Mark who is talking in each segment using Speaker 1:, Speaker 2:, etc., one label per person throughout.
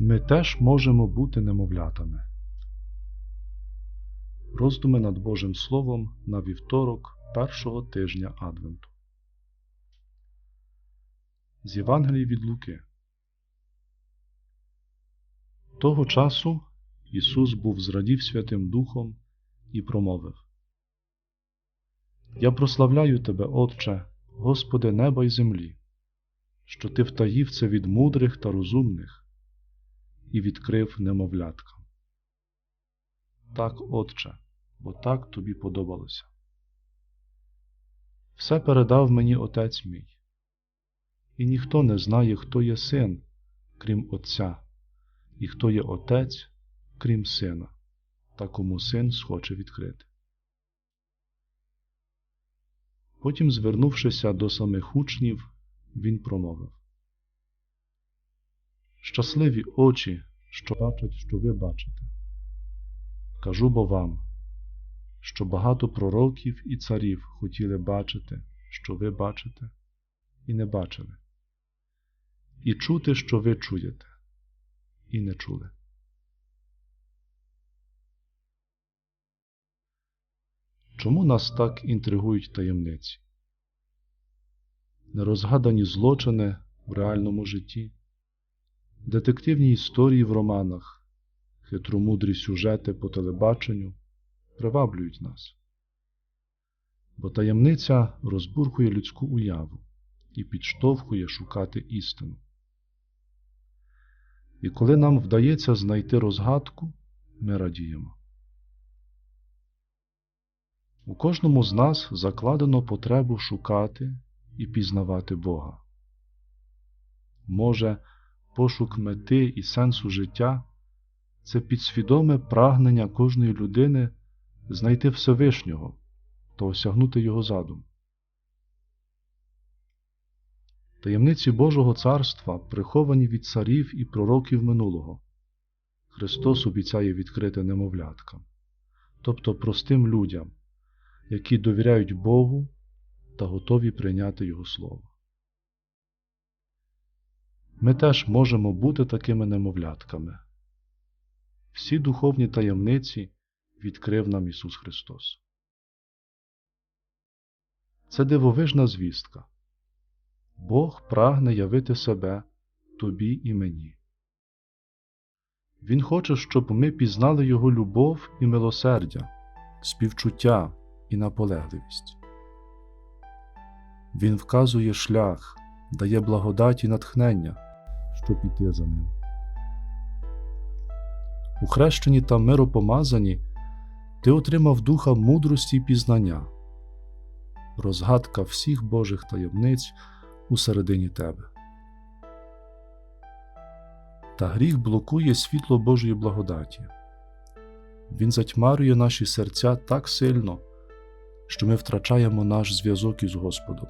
Speaker 1: Ми теж можемо бути немовлятами. Роздуми над Божим Словом на вівторок першого тижня Адвенту. З Євангелії від Луки. Того часу Ісус був зрадів Святим Духом і промовив Я прославляю Тебе, Отче, Господи неба й землі, що Ти втаїв це від мудрих та розумних і відкрив немовляткам. Так, Отче, бо так тобі подобалося. Все передав мені Отець мій, і ніхто не знає, хто є син, крім Отця, і хто є Отець, крім сина, та кому син схоче відкрити. Потім, звернувшися до самих учнів, він промовив Щасливі очі, що бачать, що ви бачите. Кажу бо вам, що багато пророків і царів хотіли бачити, що ви бачите, і не бачили, і чути, що ви чуєте, і не чули. Чому нас так інтригують таємниці? Нерозгадані злочини в реальному житті, детективні історії в романах, хитромудрі сюжети по телебаченню приваблюють нас. Бо таємниця розбурхує людську уяву і підштовхує шукати істину. І коли нам вдається знайти розгадку, ми радіємо. У кожному з нас закладено потребу шукати і пізнавати Бога. Може, пошук мети і сенсу життя це підсвідоме прагнення кожної людини знайти Всевишнього та осягнути Його задум. Таємниці Божого Царства приховані від царів і пророків минулого. Христос обіцяє відкрити немовляткам, тобто простим людям, які довіряють Богу та готові прийняти Його Слово. Ми теж можемо бути такими немовлятками. Всі духовні таємниці відкрив нам Ісус Христос. Це дивовижна звістка. Бог прагне явити себе тобі і мені. Він хоче, щоб ми пізнали Його любов і милосердя, співчуття і наполегливість. Він вказує шлях, дає благодать і натхнення, щоб іти за ним. У хрещенні та миропомазанні ти отримав духа мудрості і пізнання, розгадка всіх Божих таємниць усередині тебе. Та гріх блокує світло Божої благодаті. Він затьмарює наші серця так сильно, що ми втрачаємо наш зв'язок із Господом.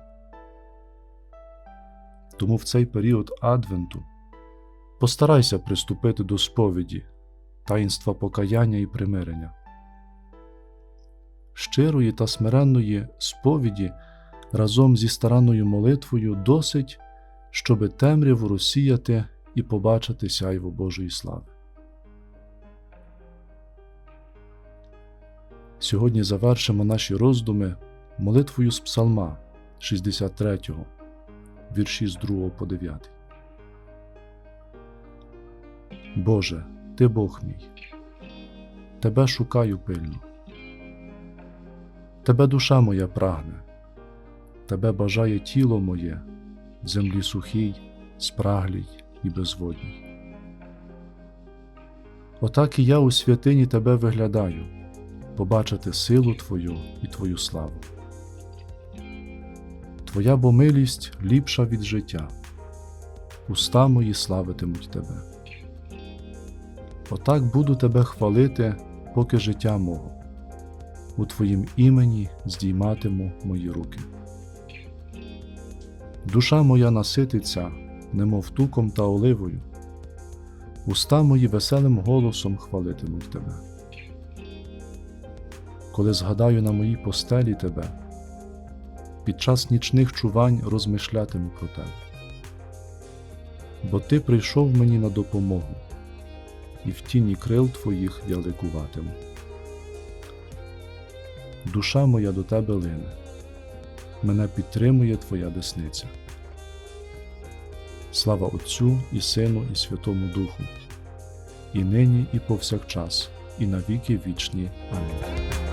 Speaker 1: Тому в цей період Адвенту постарайся приступити до сповіді, таїнства покаяння і примирення. Щирої та смиренної сповіді разом зі старанною молитвою досить, щоби темряву розсіяти і побачити сяйво Божої слави. Сьогодні завершимо наші роздуми молитвою з Псалма 63, вірші з 2 по 9. Боже, Ти Бог мій, Тебе шукаю пильно, Тебе душа моя прагне, Тебе бажає тіло моє, в землі сухій, спраглій і безводній. Отак і я у святині Тебе виглядаю побачити силу Твою і Твою славу. Твоя бо милість ліпша від життя, уста мої славитимуть Тебе. Отак буду Тебе хвалити, поки життя мого, у Твоїм імені здійматиму мої руки. Душа моя насититься, немов туком та оливою, уста мої веселим голосом хвалитимуть Тебе коли згадаю на моїй постелі тебе, під час нічних чувань розмишлятиму про тебе. Бо ти прийшов мені на допомогу, і в тіні крил Твоїх я ликуватиму. Душа моя до Тебе лине, мене підтримує Твоя десниця. Слава Отцю і Сину, і Святому Духу, і нині, і повсякчас, і на віки вічні. Амінь.